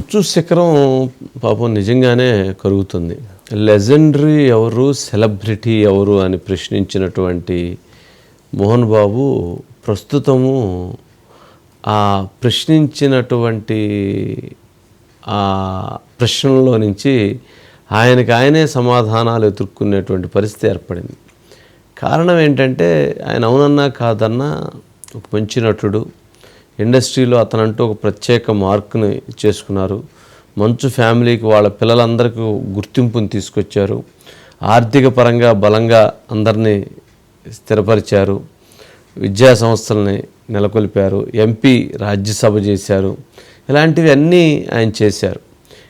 ఉచ్చు శిఖరం పాపం నిజంగానే కరుగుతుంది. లెజెండరీ ఎవరు సెలబ్రిటీ ఎవరు అని ప్రశ్నించినటువంటి మోహన్ బాబు ప్రస్తుతము ఆ ప్రశ్నించినటువంటి ఆ ప్రశ్నలో నుంచి ఆయనకి ఆయనే సమాధానాలు ఎదుర్కొనేటువంటి పరిస్థితి ఏర్పడింది. కారణం ఏంటంటే ఆయన అవునన్నా కాదన్నా ఒక మంచి నటుడు ఇండస్ట్రీలో అతనంటూ ఒక ప్రత్యేక మార్క్ని చేసుకున్నారు. మంచు ఫ్యామిలీకి వాళ్ళ పిల్లలందరికీ గుర్తింపుని తీసుకొచ్చారు. ఆర్థిక పరంగా బలంగా అందరినీ స్థిరపరిచారు. విద్యా సంస్థల్ని నెలకొల్పారు. ఎంపీ రాజ్యసభ చేశారు. ఇలాంటివి అన్నీ ఆయన చేశారు.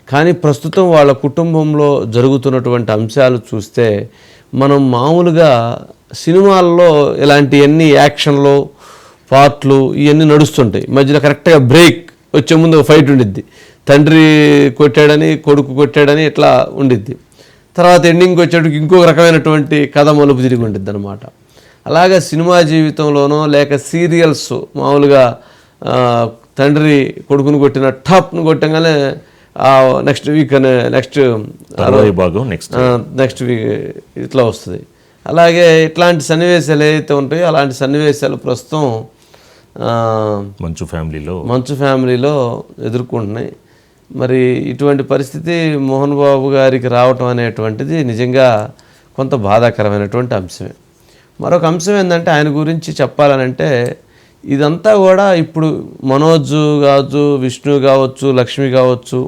కానీ ప్రస్తుతం వాళ్ళ కుటుంబంలో జరుగుతున్నటువంటి అంశాలు చూస్తే మనం మామూలుగా సినిమాల్లో ఇలాంటివన్నీ యాక్షన్లో పార్ట్లు ఇవన్నీ నడుస్తుంటాయి. మధ్యలో కరెక్ట్గా బ్రేక్ వచ్చే ముందు ఫైట్ ఉండిద్ది. తండ్రి కొట్టాడని కొడుకు కొట్టాడని ఇట్లా ఉండిద్ది. తర్వాత ఎండింగ్కి వచ్చేటికి ఇంకొక రకమైనటువంటి కథ మలుపు తిరిగి ఉండిద్ది అనమాట అలాగే సినిమా జీవితంలోనో లేక సీరియల్స్ మామూలుగా తండ్రి కొడుకుని కొట్టిన టాప్ను కొట్టంగానే నెక్స్ట్ వీక్ అనే నెక్స్ట్ భాగం నెక్స్ట్ నెక్స్ట్ వీక్ ఇట్లా వస్తుంది. అలాగే ఇట్లాంటి సన్నివేశాలు ఏదైతే ఉంటాయో అలాంటి సన్నివేశాలు ప్రస్తుతం మంచు ఫ్యామిలీలో. మంచు ఫ్యామిలీలో ఎదుర్కొంటున్నాయి. మరి ఇటువంటి పరిస్థితి మోహన్ బాబు గారికి రావటం అనేటువంటిది నిజంగా కొంత బాధాకరమైనటువంటి అంశమే. మరొక అంశం ఏంటంటే ఆయన గురించి చెప్పాలనంటే ఇదంతా కూడా ఇప్పుడు మనోజ్ కావచ్చు విష్ణు కావచ్చు లక్ష్మి కావచ్చు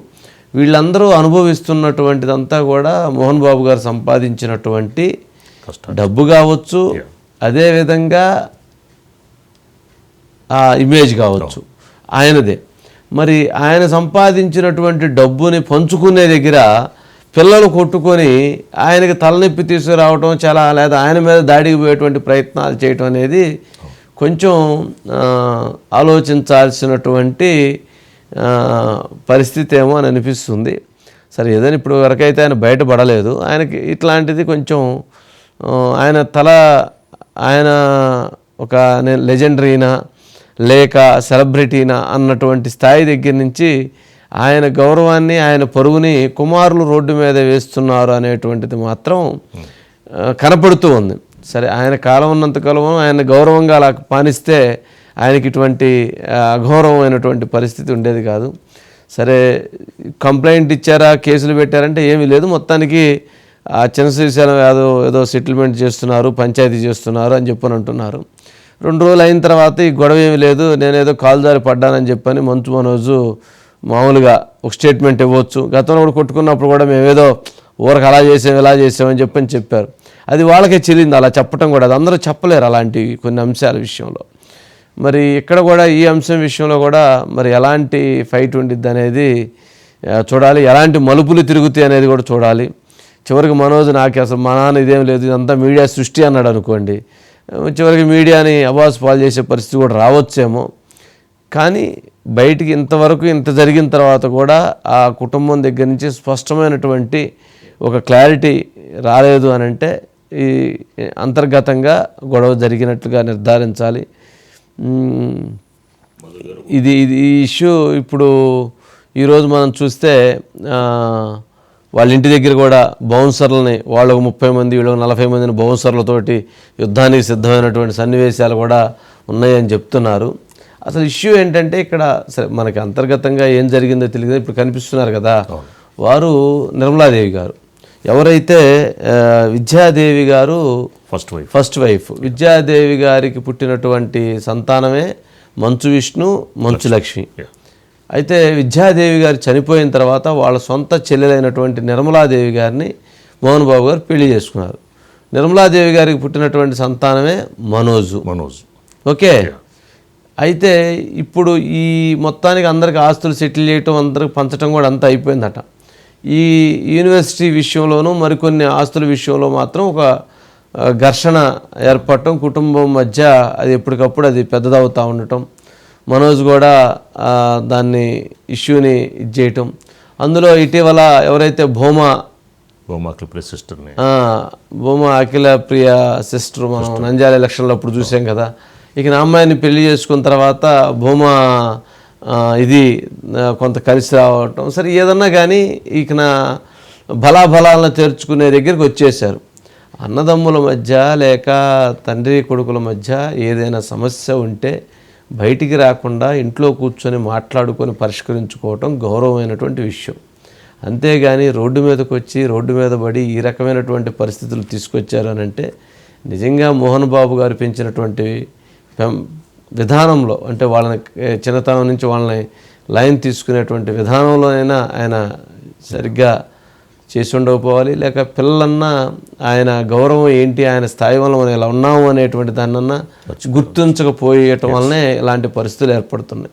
వీళ్ళందరూ అనుభవిస్తున్నటువంటిదంతా కూడా మోహన్ బాబు గారు సంపాదించినటువంటి కష్టం డబ్బు కావచ్చు అదేవిధంగా ఇమేజ్ కావచ్చు. ఆయనదే. మరి ఆయన సంపాదించినటువంటి డబ్బుని పంచుకునే దగ్గర పిల్లలు కొట్టుకొని ఆయనకి తలనొప్పి తీసుకురావటం చాలా లేదా ఆయన మీద దాడికి పోయేటువంటి ప్రయత్నాలు చేయటం అనేది కొంచెం ఆలోచించాల్సినటువంటి పరిస్థితి ఏమో అని అనిపిస్తుంది. సరే ఏదైనా ఇప్పుడు వరకైతే ఆయన బయటపడలేదు. ఆయనకి ఇట్లాంటిది కొంచెం ఆయన తల ఆయన ఒక నేను లెజెండరీనా లేక సెలబ్రిటీనా అన్నటువంటి స్థాయి దగ్గర నుంచి ఆయన గౌరవాన్ని ఆయన పరుగుని కుమారులు రోడ్డు మీద వేస్తున్నారు అనేటువంటిది మాత్రం కనపడుతూ ఉంది. సరే ఆయన కాలం ఉన్నంత కాలం ఆయన గౌరవంగా అలా పానిస్తే ఆయనకి ఇటువంటి అఘోరమైనటువంటి పరిస్థితి ఉండేది కాదు. సరే కంప్లైంట్ ఇచ్చారా కేసులు పెట్టారంటే ఏమీ లేదు. మొత్తానికి ఆ చిన్న శ్రీశైలం ఏదో ఏదో సెటిల్మెంట్ చేస్తున్నారు పంచాయతీ చేస్తున్నారు అని చెప్పని అంటున్నారు. రెండు రోజులు అయిన తర్వాత ఈ గొడవ ఏమి లేదు. నేనేదో కాలుదారి పడ్డానని చెప్పని మంచు మనోజు మామూలుగా ఒక స్టేట్మెంట్ ఇవ్వచ్చు. గతంలో కూడా కొట్టుకున్నప్పుడు కూడా మేమేదో ఊరకు అలా చేసాం ఇలా చేసామని చెప్పని చెప్పారు. అది వాళ్ళకే చెల్లింది అలా చెప్పటం కూడా. అది అందరూ చెప్పలేరు అలాంటి కొన్ని అంశాల విషయంలో. మరి ఇక్కడ కూడా ఈ అంశం విషయంలో కూడా మరి ఎలాంటి ఫైట్ ఉండిద్ది అనేది చూడాలి. ఎలాంటి మలుపులు తిరుగుతాయి అనేది కూడా చూడాలి. చివరికి మనోజ్ నాకు అసలు మా నాన్న ఇదేం లేదు. ఇదంతా మీడియా సృష్టి అన్నాడు అనుకోండి. చివరికి మీడియాని అవాస్ పాలు చేసే పరిస్థితి కూడా రావచ్చేమో. కానీ బయటికి ఇంతవరకు ఇంత జరిగిన తర్వాత కూడా ఆ కుటుంబం దగ్గర నుంచి స్పష్టమైనటువంటి ఒక క్లారిటీ రాలేదు అని అంటే ఈ అంతర్గతంగా గొడవ జరిగినట్లుగా నిర్ధారించాలి. ఇది ఇది ఈ ఇష్యూ ఇప్పుడు ఈరోజు మనం చూస్తే వాళ్ళ ఇంటి దగ్గర కూడా బౌన్సర్లని వాళ్ళకు ముప్పై మంది వీళ్ళకి నలభై మందిని బౌన్సర్లతోటి యుద్ధానికి సిద్ధమైనటువంటి సన్నివేశాలు కూడా ఉన్నాయని చెప్తున్నారు. అసలు ఇష్యూ ఏంటంటే ఇక్కడ సరే మనకి అంతర్గతంగా ఏం జరిగిందో తెలియదు ఇప్పుడు కనిపిస్తున్నారు కదా. వారు నిర్మలాదేవి గారు. ఎవరైతే Vidyadevi garu first wife. First wife. Vidyadevi గారికి పుట్టినటువంటి సంతానమే మంచు విష్ణు మంచు లక్ష్మి. అయితే విద్యాదేవి గారు చనిపోయిన తర్వాత వాళ్ళ సొంత చెల్లెలైనటువంటి నిర్మలాదేవి గారిని మోహన్ బాబు గారు పెళ్ళి చేసుకున్నారు. నిర్మలాదేవి గారికి పుట్టినటువంటి సంతానమే మనోజు. మనోజ్. ఓకే? అయితే ఇప్పుడు ఈ మొత్తానికి అందరికి ఆస్తులు సెటిల్ చేయటం అందరికి పంచడం కూడా అంతా అయిపోయిందట. ఈ యూనివర్సిటీ విషయంలోనూ మరికొన్ని ఆస్తుల విషయంలో మాత్రం ఒక ఘర్షణ ఏర్పడటం కుటుంబం మధ్య అది ఎప్పటికప్పుడు అది పెద్దదవుతూ ఉండటం మనోజ్ కూడా దాన్ని ఇష్యూని ఇది చేయటం అందులో ఇటీవల ఎవరైతే భూమా సిస్టర్ని. భూమా అఖిల ప్రియ సిస్టర్ మనం నంద్యాల ఎలక్షన్లో అప్పుడు చూసాం కదా. ఇక నా అమ్మాయిని పెళ్ళి చేసుకున్న తర్వాత భూమా ఇది కొంత కలిసి రావటం. సరే ఏదన్నా కానీ ఇక నా బలాబలాలను తెరుచుకునే దగ్గరికి వచ్చేసారు అన్నదమ్ముల మధ్య లేక తండ్రి కొడుకుల మధ్య ఏదైనా సమస్య ఉంటే బయటికి రాకుండా ఇంట్లో కూర్చొని మాట్లాడుకొని పరిష్కరించుకోవటం గౌరవమైనటువంటి విషయం. అంతేగాని రోడ్డు మీదకి వచ్చి రోడ్డు మీద పడి ఈ రకమైనటువంటి పరిస్థితులు తీసుకొచ్చారు అని అంటే నిజంగా మోహన్ బాబు గారు పెంచినటువంటి విధానంలో అంటే వాళ్ళని చిన్నతనం నుంచి వాళ్ళని లైన్ తీసుకునేటువంటి విధానంలోనైనా ఆయన సరిగ్గా చేసి ఉండకపోవాలి లేక పిల్లలన్నా ఆయన గౌరవం ఏంటి ఆయన స్థాయి వల్ల మనం ఇలా ఉన్నాము అనేటువంటి దాన్నన్నా గుర్తించకపోయేయటం వల్లనే ఇలాంటి పరిస్థితులు ఏర్పడుతున్నాయి.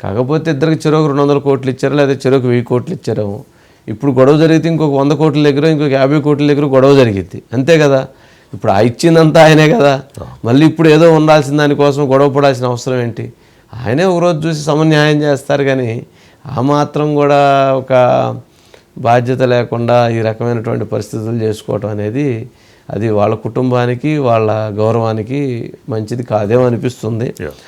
కాకపోతే ఇద్దరికి చెరుకు రెండు వందల కోట్లు ఇచ్చారు లేదా చెరుకు వెయ్యి కోట్లు ఇచ్చారేమో ఇప్పుడు గొడవ జరిగితే ఇంకొక వంద కోట్ల దగ్గర ఇంకొక యాభై కోట్ల దగ్గర గొడవ జరిగిద్ది. అంతే కదా? ఇప్పుడు ఆ ఇచ్చిందంతా ఆయనే కదా. మళ్ళీ ఇప్పుడు ఏదో ఉండాల్సిన దానికోసం గొడవ పడాల్సిన అవసరం ఏంటి? ఆయనే ఒకరోజు చూసి సమన్యాయం చేస్తారు కానీ ఆ మాత్రం కూడా ఒక బాధ్యత లేకుండా ఈ రకమైనటువంటి పరిస్థితులు చేసుకోవటం అనేది అది వాళ్ళ కుటుంబానికి వాళ్ళ గౌరవానికి మంచిది కాదేమో అనిపిస్తుంది.